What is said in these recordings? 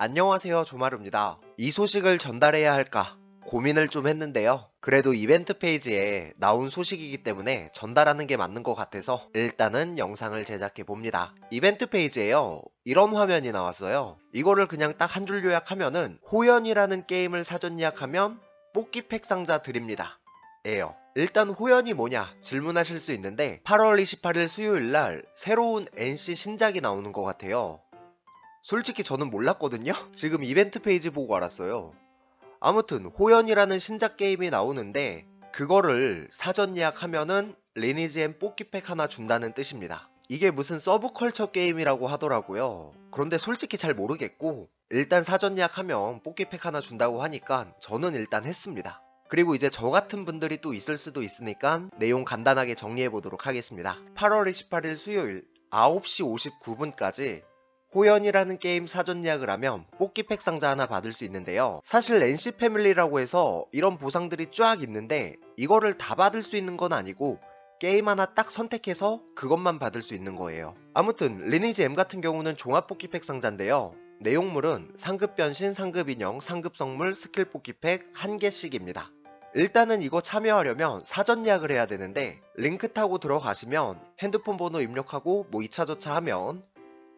안녕하세요 조마루입니다. 이 소식을 전달해야 할까 고민을 좀 했는데요. 그래도 이벤트 페이지에 나온 소식이기 때문에 전달하는 게 맞는 것 같아서 일단은 영상을 제작해 봅니다. 이벤트 페이지에요. 이런 화면이 나왔어요. 이거를 그냥 딱 한 줄 요약하면은 호연이라는 게임을 사전 예약하면 뽑기 팩 상자 드립니다. 에요. 일단 호연이 뭐냐 질문하실 수 있는데 8월 28일 수요일 날 새로운 NC 신작이 나오는 것 같아요. 솔직히 저는 몰랐거든요? 지금 이벤트 페이지 보고 알았어요. 아무튼 호연이라는 신작 게임이 나오는데 그거를 사전 예약하면은 리니지 앤 뽑기팩 하나 준다는 뜻입니다. 이게 무슨 서브컬처 게임이라고 하더라고요. 그런데 솔직히 잘 모르겠고 일단 사전 예약하면 뽑기팩 하나 준다고 하니까 저는 일단 했습니다. 그리고 이제 저 같은 분들이 또 있을 수도 있으니까 내용 간단하게 정리해 보도록 하겠습니다. 8월 28일 수요일 9시 59분까지 호연이라는 게임 사전 예약을 하면 뽑기팩 상자 하나 받을 수 있는데요. 사실 NC 패밀리라고 해서 이런 보상들이 쫙 있는데 이거를 다 받을 수 있는 건 아니고 게임 하나 딱 선택해서 그것만 받을 수 있는 거예요. 아무튼 리니지 M 같은 경우는 종합 뽑기팩 상자인데요. 내용물은 상급 변신, 상급 인형, 상급 성물, 스킬 뽑기팩 한 개씩입니다. 일단은 이거 참여하려면 사전 예약을 해야 되는데 링크 타고 들어가시면 핸드폰 번호 입력하고 뭐 2차 저차 하면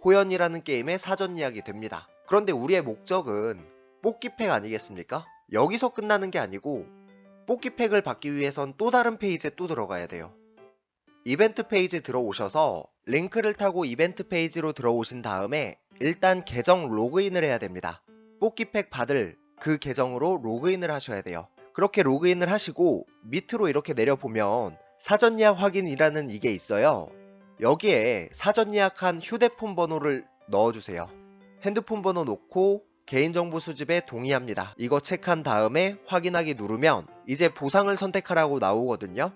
호연이라는 게임의 사전 예약이 됩니다. 그런데 우리의 목적은 뽑기팩 아니겠습니까? 여기서 끝나는 게 아니고 뽑기팩을 받기 위해선 또 다른 페이지에 또 들어가야 돼요. 이벤트 페이지 들어오셔서 링크를 타고 이벤트 페이지로 들어오신 다음에 일단 계정 로그인을 해야 됩니다. 뽑기팩 받을 그 계정으로 로그인을 하셔야 돼요. 그렇게 로그인을 하시고 밑으로 이렇게 내려보면 사전 예약 확인이라는 이게 있어요. 여기에 사전 예약한 휴대폰 번호를 넣어주세요. 핸드폰 번호 놓고 개인정보 수집에 동의합니다. 이거 체크한 다음에 확인하기 누르면 이제 보상을 선택하라고 나오거든요.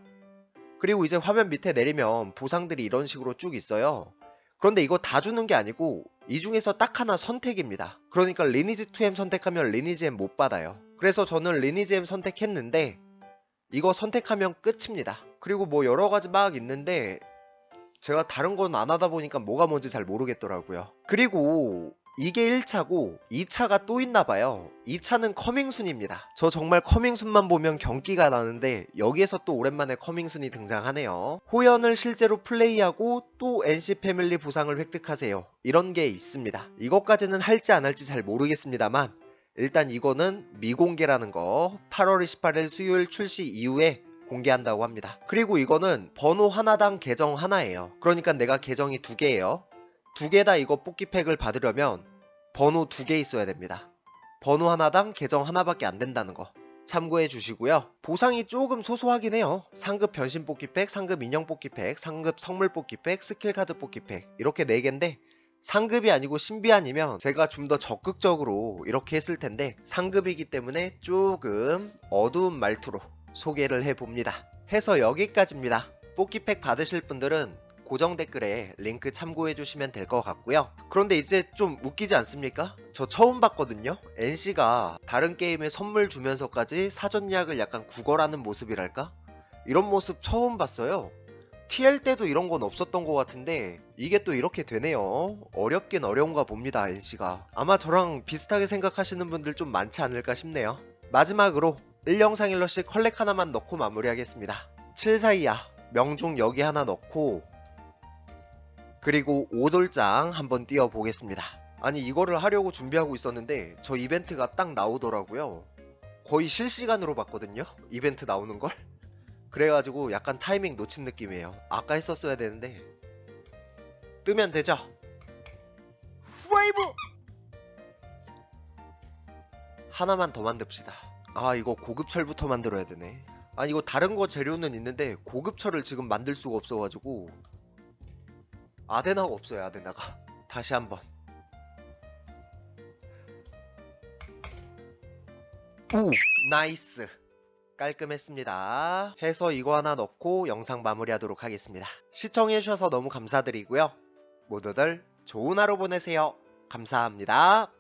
그리고 이제 화면 밑에 내리면 보상들이 이런 식으로 쭉 있어요. 그런데 이거 다 주는 게 아니고 이 중에서 딱 하나 선택입니다. 그러니까 리니지 2M 선택하면 리니지 M 못 받아요. 그래서 저는 리니지 M 선택했는데 이거 선택하면 끝입니다. 그리고 뭐 여러 가지 막 있는데 제가 다른 건 안 하다 보니까 뭐가 뭔지 잘 모르겠더라고요. 그리고 이게 1차고 2차가 또 있나 봐요. 2차는 커밍순입니다. 저 정말 커밍순만 보면 경기가 나는데 여기에서 또 오랜만에 커밍순이 등장하네요. 호연을 실제로 플레이하고 또 NC 패밀리 보상을 획득하세요. 이런 게 있습니다. 이것까지는 할지 안 할지 잘 모르겠습니다만 일단 이거는 미공개라는 거 8월 28일 수요일 출시 이후에 공개한다고 합니다. 그리고 이거는 번호 하나당 계정 하나예요. 그러니까 내가 계정이 두 개예요. 두 개 다 이거 뽑기팩을 받으려면 번호 두 개 있어야 됩니다. 번호 하나당 계정 하나밖에 안 된다는 거 참고해 주시고요. 보상이 조금 소소하긴 해요. 상급 변신 뽑기팩, 상급 인형 뽑기팩, 상급 성물 뽑기팩, 스킬 카드 뽑기팩 이렇게 네 개인데 상급이 아니고 신비 아니면 제가 좀 더 적극적으로 이렇게 했을 텐데 상급이기 때문에 조금 어두운 말투로 소개를 해봅니다. 해서 여기까지입니다. 뽑기팩 받으실 분들은 고정 댓글에 링크 참고해 주시면 될 것 같고요. 그런데 이제 좀 웃기지 않습니까? 저 처음 봤거든요. NC가 다른 게임에 선물 주면서까지 사전 예약을 약간 구걸하는 모습이랄까? 이런 모습 처음 봤어요. TL 때도 이런 건 없었던 것 같은데 이게 또 이렇게 되네요. 어렵긴 어려운가 봅니다, NC가. 아마 저랑 비슷하게 생각하시는 분들 좀 많지 않을까 싶네요. 마지막으로 1영상 1러씩 컬렉 하나만 넣고 마무리하겠습니다. 7 사이야 명중 여기 하나 넣고 그리고 5돌장 한번 띄워보겠습니다. 아니 이거를 하려고 준비하고 있었는데 저 이벤트가 딱 나오더라고요. 거의 실시간으로 봤거든요. 이벤트 나오는 걸. 그래가지고 약간 타이밍 놓친 느낌이에요. 아까 했었어야 되는데 뜨면 되죠. 파이브 하나만 더 만듭시다. 아 이거 고급철부터 만들어야 되네. 아니 이거 다른 거 재료는 있는데 고급철을 지금 만들 수가 없어가지고 아데나가 없어요 아데나가. 다시 한번. 오 나이스. 깔끔했습니다. 해서 이거 하나 넣고 영상 마무리하도록 하겠습니다. 시청해주셔서 너무 감사드리고요. 모두들 좋은 하루 보내세요. 감사합니다.